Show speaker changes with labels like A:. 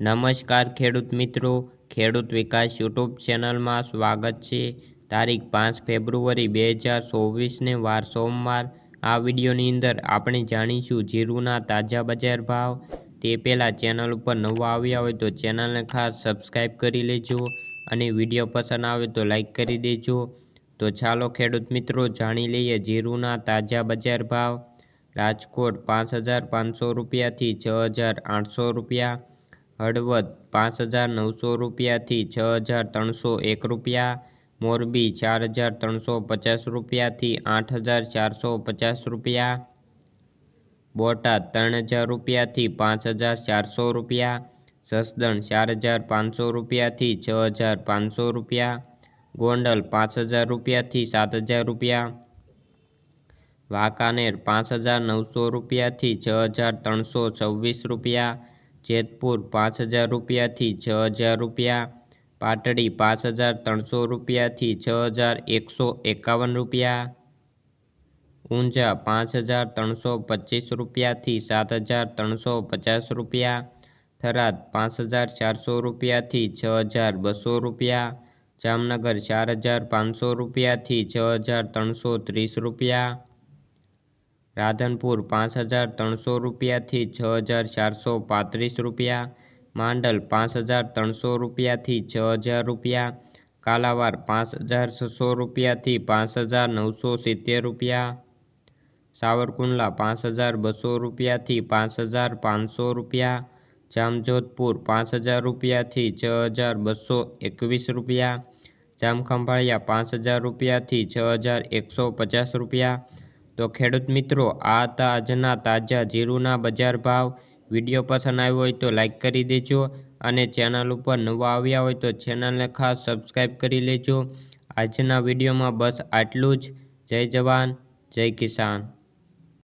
A: નમસ્કાર ખેડૂત મિત્રો, ખેડૂત વિકાસ યુટ્યુબ ચેનલમાં સ્વાગત છે. તારીખ પાંચ ફેબ્રુઆરી બે હજાર ચોવીસને વાર સોમવાર. આ વિડીયોની અંદર આપણે જાણીશું જીરુના તાજા બજાર ભાવ. તે પહેલાં ચેનલ ઉપર નવા આવ્યા હોય તો ચેનલને ખાસ સબસ્ક્રાઈબ કરી લેજો અને વીડિયો પસંદ આવે તો લાઈક કરી દેજો. તો ચાલો ખેડૂત મિત્રો, જાણી લઈએ જીરુના તાજા બજાર ભાવ. રાજકોટ પાંચ હજાર પાંચસો રૂપિયાથી છ હજાર આઠસો રૂપિયા. હળવદ પાંચ હજાર નવસો રૂપિયાથી છ હજાર ત્રણસો એક રૂપિયા મોરબી ચાર હજાર ત્રણસો પચાસ રૂપિયાથી આઠ હજાર ચારસો પચાસ રૂપિયા બોટાદ ત્રણ હજાર રૂપિયાથી પાંચ હજાર ચારસો રૂપિયા જસદણ ચાર હજાર પાંચસો રૂપિયાથી છ હજાર પાંચસો રૂપિયા ગોંડલ પાંચ હજાર રૂપિયાથી સાત હજાર રૂપિયા વાંકાનેર પાંચ હજાર નવસો રૂપિયાથી છ હજાર ત્રણસો છવ્વીસ રૂપિયા જેતપુર પાંચ હજાર રૂપિયાથી છ હજાર રૂપિયા પાટડી પાંચ હજાર ત્રણસો રૂપિયાથી છ હજાર એકસો એકાવન રૂપિયા ઊંઝા પાંચ હજાર ત્રણસો પચીસ રૂપિયાથી સાત હજાર ત્રણસો પચાસ રૂપિયા થરાદ પાંચ હજાર ચારસો રૂપિયાથી છ હજાર બસો રૂપિયા જામનગર ચાર હજાર પાંચસો રૂપિયાથી છ હજાર ત્રણસો ત્રીસ રૂપિયા રાધનપુર પાંચ હજાર ત્રણસો રૂપિયાથી છ હજાર ચારસો પાંત્રીસ રૂપિયા માંડલ પાંચ હજાર ત્રણસો રૂપિયાથી છ હજાર રૂપિયા કાલાવાર પાંચ હજાર છસો રૂપિયાથી પાંચ હજાર નવસો સિત્તેર રૂપિયા સાવરકુંડલા પાંચ હજાર બસો રૂપિયાથી પાંચ હજાર પાંચસો રૂપિયા જામજોધપુર પાંચ હજાર રૂપિયાથી છ હજાર બસો એકવીસ રૂપિયા જામખંભાળિયા પાંચ હજાર રૂપિયાથી છ હજાર એકસો પચાસ રૂપિયા તો ખેડૂત મિત્રો, આ હતા આજના તાજા જીરુના બજાર ભાવ વીડિયો પસંદ આવ્યો હોય તો લાઈક કરી દેજો અને ચેનલ ઉપર નવા આવ્યા હોય તો ચેનલને ખાસ સબસ્ક્રાઈબ કરી લેજો. આજના વિડીયોમાં બસ આટલું જ. જય જવાન, જય કિસાન.